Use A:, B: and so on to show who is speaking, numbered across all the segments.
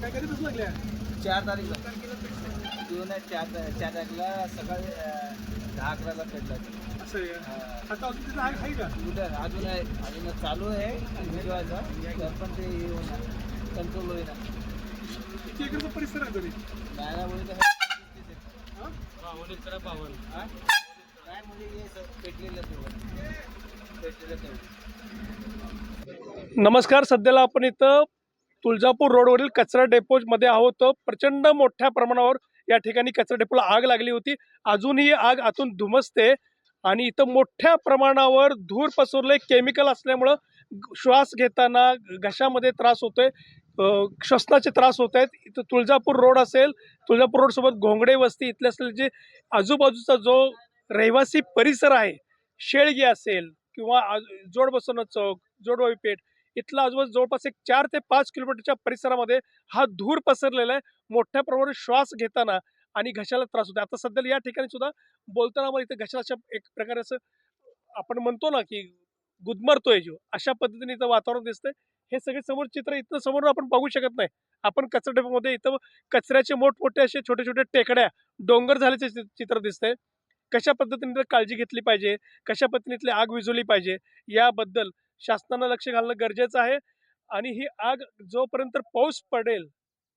A: काय कधी बसू लागल्या
B: चार तारीखला. आहे चार ता- चार तारीखला सकाळी अं, दहा अकराला पेटला
A: असं आहे. आता अजून आहे का?
B: अजून आहे. अजून चालू आहे तर पण ते हे होणार कंट्रोल होईना
A: किती एकरचा परिसर आहे तरी हा?
B: हा? काय म्हणजे हे सर पेटलेलं तेवढं. पेटलेलं तेवढं.
A: नमस्कार सध्याला आपण इथं तुळजापूर रोडवरील कचरा डेपोजमध्ये आहोत. प्रचंड मोठ्या प्रमाणावर या ठिकाणी कचरा डेपोला आग लागली होती. अजूनही आग आतून धुमसते आणि इथं मोठ्या प्रमाणावर धूर पसरले. केमिकल असल्यामुळं श्वास घेताना घशामध्ये त्रास होतोय. श्वसनाचे त्रास होत आहेत इथं तुळजापूर रोड असेल तुळजापूर रोडसोबत घोंगडे वस्ती इथले असलेले जे आजूबाजूचा जो रहिवासी परिसर आहे शेळगी असेल किंवा आज- जोड बसवणं चौक जोडवाई पेठ इथला आजूबाजू जवळपास एक चार ते पाच किलोमीटरच्या परिसरामध्ये हा धूर पसरलेला आहे. मोठ्या प्रमाणात श्वास घेताना आणि घशाला त्रास होतो आता सध्याला या ठिकाणी सुद्धा बोलताना मला इथं घशाला एक प्रकारे असं आपण म्हणतो ना की गुदमरतोय जो अशा पद्धतीने इथं वातावरण दिसतंय. हे सगळे समोर चित्र इथं समोर आपण बघू शकत नाही. आपण कचरा डब्यामध्ये इथं कचऱ्याचे मोठमोठे असे छोटे छोटे टेकड्या डोंगर झाल्याचे चि- चित्र दिसतंय. कशा पद्धतीने इथं काळजी घेतली पाहिजे? कशा पद्धतीने आग विझवली पाहिजे? याबद्दल शासनानं लक्ष घालणं गरजेचं आहे. आणि ही आग जोपर्यंत पाऊस पडेल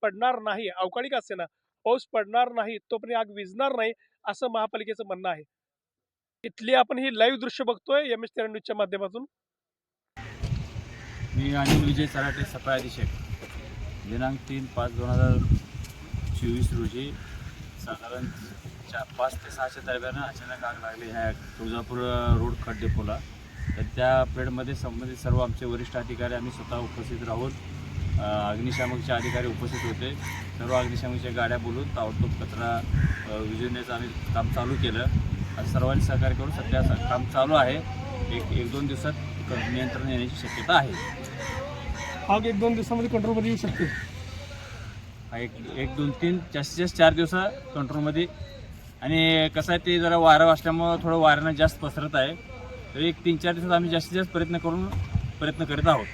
A: पडणार नाही अवकाळी असते ना पाऊस पडणार नाही तोपर्यंत आग विजणार नाही असं महापालिकेचं म्हणणं आहे. इथली आपण ही लाईव्ह दृश्य बघतोय एम एस तेरा न्यूजच्या माध्यमातून.
C: मी अनिल विजय सराटे सफाई अधीक्षक. दिनांक तीन पाच दोन हजार चोवीस रोजी साधारण चार पाच ते सहाशे दरम्यान अचानक आग लागली. ह्या तुळजापूर रोड खड तर त्या पेडमध्ये संबंधित सर्व आमचे वरिष्ठ अधिकारी आम्ही स्वतः उपस्थित राहून अग्निशामकचे अधिकारी उपस्थित होते. सर्व अग्निशामकच्या गाड्या बोलून ताबडतोब कचरा अ, विझवण्याचं आम्ही काम चालू केलं. आज सर्वांनी सहकार्य करून सध्या काम चालू आहे. एक एक दोन दिवसात नियंत्रण येण्याची शक्यता आहे.
A: आग एक दोन दिवसामध्ये कंट्रोलमध्ये येऊ शकते.
C: हा एक एक दोन तीन जास्तीत जास्त चार दिवसा कंट्रोलमध्ये आणि कसं आहे ते जरा वारं असल्यामुळं थोडं वाऱ्यानं जास्त पसरत आहे. तर एक तीन चार दिवसात आम्ही जास्तीत जास्त प्रयत्न करून प्रयत्न करत आहोत.